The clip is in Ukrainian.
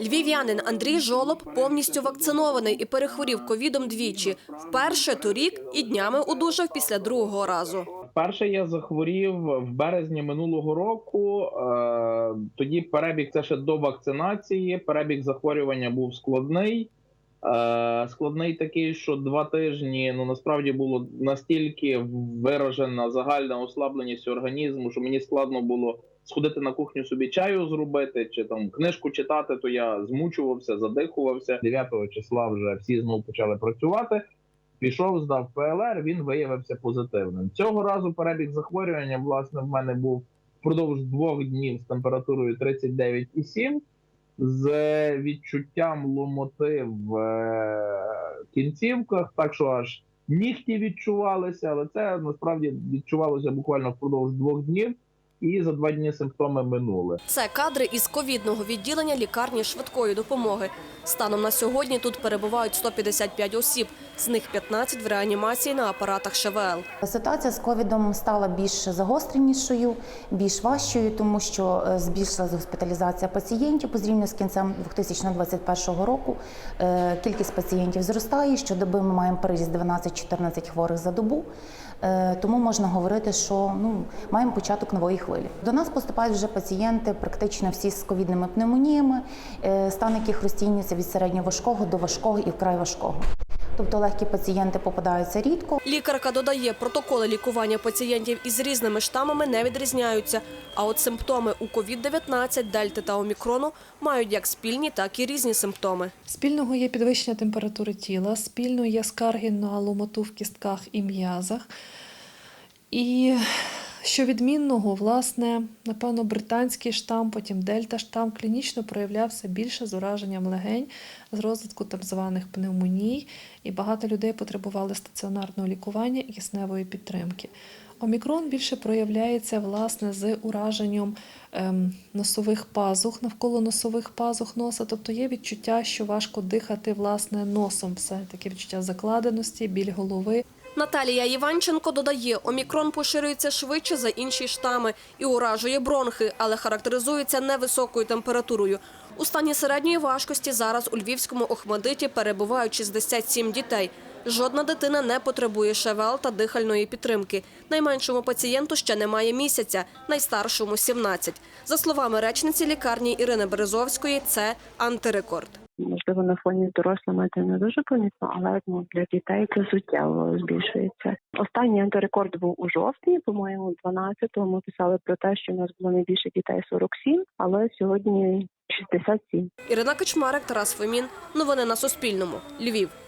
Львів'янин Андрій Жолоб повністю вакцинований і перехворів ковідом двічі. Вперше торік і днями одужав після другого разу. Перше я захворів в березні минулого року. Е, Тоді перебіг це ще до вакцинації. Перебіг захворювання був складний. Е, Складний такий, що два тижні ну насправді було настільки виражена загальна ослабленість організму, що мені складно було сходити на кухню собі чаю зробити чи там книжку читати. То я змучувався, задихувався. 9 числа вже всі знову почали працювати. Пішов, здав ПЛР, він виявився позитивним. Цього разу перебіг захворювання, власне, в мене був впродовж двох днів з температурою 39,7, з відчуттям ломоти в е, кінцівках, так що аж нігті відчувалися, але це насправді відчувалося буквально впродовж двох днів, і за два дні симптоми минули. Це кадри із ковідного відділення лікарні швидкої допомоги. Станом на сьогодні тут перебувають 155 осіб, з них 15 в реанімації на апаратах ШВЛ. Ситуація з ковідом стала більш загостренішою, більш важчою, тому що е, збільшилась госпіталізація пацієнтів порівняно з кінцем 2021 року. Е, Кількість пацієнтів зростає. Щодоби ми маємо приріст 12-14 хворих за добу. Е, Тому можна говорити, що ну маємо початок нової хвилі. До нас поступають вже пацієнти, практично всі з ковідними пневмоніями, е, стан яких розцінюється від середньоважкого до важкого і вкрай важкого. Тобто легкі пацієнти попадаються рідко. Лікарка додає, протоколи лікування пацієнтів із різними штамами не відрізняються. А от симптоми у COVID-19, дельти та омікрону мають як спільні, так і різні симптоми. Спільного є підвищення температури тіла, спільно є скарги на ломоту в кістках і м'язах. І що відмінного, власне, напевно, британський штам, потім дельта штам клінічно проявлявся більше з ураженням легень, з розвитку так званих пневмоній, і багато людей потребували стаціонарного лікування і кисневої підтримки. Омікрон більше проявляється власне з ураженням ем, носових пазух, навколо носових пазух носа. Тобто є відчуття, що важко дихати власне носом. Все таке відчуття закладеності, біль голови. Наталія Іванченко додає, омікрон поширюється швидше за інші штами і уражує бронхи, але характеризується невисокою температурою. У стані середньої важкості зараз у Львівському Охмадиті перебувають 67 дітей. Жодна дитина не потребує ШВЛ та дихальної підтримки. Найменшому пацієнту ще немає місяця, найстаршому – 17. За словами речниці лікарні Ірини Березовської, це антирекорд. Можливо, на фоні з дорослими це не дуже помітно, але ну, для дітей це суттєво збільшується. Останній антирекорд був у жовтні, по-моєму, 12-го ми писали про те, що у нас було найбільше дітей 47, але сьогодні 67. Ірина Кичмарик, Тарас Фомін. Новини на Суспільному. Львів.